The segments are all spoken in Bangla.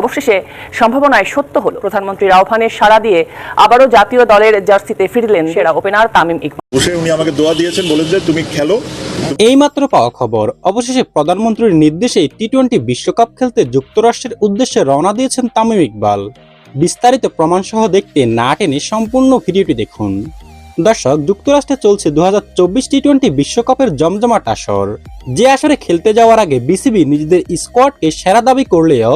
অবশেষে সম্ভাবনায় সত্য হলো। প্রধানমন্ত্রীর আহ্বানে সাড়া দিয়ে আবারও জাতীয় দলের জার্সিতে ফিরলেন সেরা ওপেনার তামিম ইকবাল। বসে উনি আমাকে দোয়া দিয়েছেন বলেন যে তুমি খেলো। এইমাত্র পাওয়া খবর অবশেষে প্রধানমন্ত্রীর নির্দেশে টি টোয়েন্টি বিশ্বকাপ খেলতে যুক্তরাষ্ট্রের উদ্দেশ্যে রওনা দিয়েছেন তামিম ইকবাল। বিস্তারিত প্রমাণ সহ দেখতে না টেনে সম্পূর্ণ ভিডিওটি দেখুন। দর্শক যুক্তরাষ্ট্রে চলছে দু টি টোয়েন্টি বিশ্বকাপের জমজমাট আসর। যে আসরে খেলতে যাওয়ার আগে বিসিবি নিজেদের স্কোয়াডকে সেরা দাবি করলেও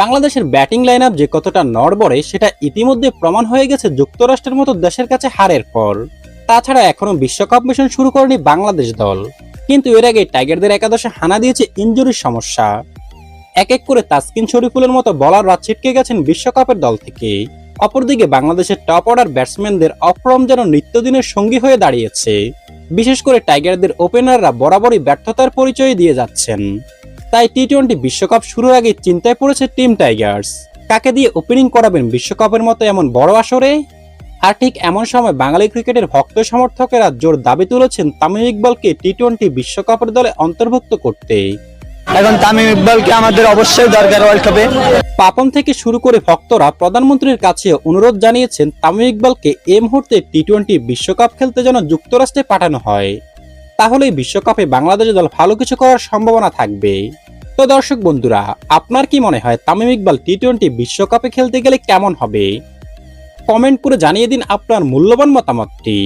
বাংলাদেশের ব্যাটিং লাইন যে কতটা নড়বড়ে সেটা ইতিমধ্যে প্রমাণ হয়ে গেছে যুক্তরাষ্ট্রের মতো দেশের কাছে হারের পর। তাছাড়া এখনও বিশ্বকাপ মিশন শুরু করেনি বাংলাদেশ দল। কিন্তু এর আগে টাইগারদের একাদশে হানা দিয়েছে ইঞ্জুরির সমস্যা। এক এক করে তাসকিন শরীফুলের মতো বলাররা ছিটকে গেছেন বিশ্বকাপের দল থেকে। অপরদিকে বাংলাদেশের টপ অর্ডার ব্যাটসম্যানদের অফরম যেন নিত্যদিনের সঙ্গী হয়ে দাঁড়িয়েছে। বিশেষ করে টাইগারদের ওপেনাররা বরাবরই ব্যর্থতার পরিচয় দিয়ে যাচ্ছেন। তাই টি টোয়েন্টি বিশ্বকাপ শুরুর আগে চিন্তায় পড়েছে টিম টাইগার্স। কাকে দিয়ে ওপেনিং করাবেন বিশ্বকাপের মতো এমন বড় আসরে? আর ঠিক এমন সময় বাঙালি ক্রিকেটের ভক্ত সমর্থকেরা জোর দাবি তুলেছেন তামিম ইকবালকে টি টোয়েন্টি বিশ্বকাপের দলে অন্তর্ভুক্ত করতে। এখন তামিম ইকবালকে আমাদের অবশ্যই দরকার ওয়ার্ল্ড কাপে পাপন থেকে শুরু করে ভক্তরা প্রধানমন্ত্রীর কাছে অনুরোধ জানিয়েছেন তামিম ইকবালকে এই মুহূর্তে টি টোয়েন্টি বিশ্বকাপ খেলতে যেন যুক্তরাষ্ট্রে পাঠানো হয়। তাহলে বিশ্বকাপে বাংলাদেশ দল ভালো কিছু করার সম্ভাবনা থাকবে। তো দর্শক বন্ধুরা, আপনার কি মনে হয় তামিম ইকবাল টি টোয়েন্টি বিশ্বকাপে খেলতে গেলে কেমন হবে? কমেন্ট করে জানিয়ে দিন আপনার মূল্যবান মতামতটি।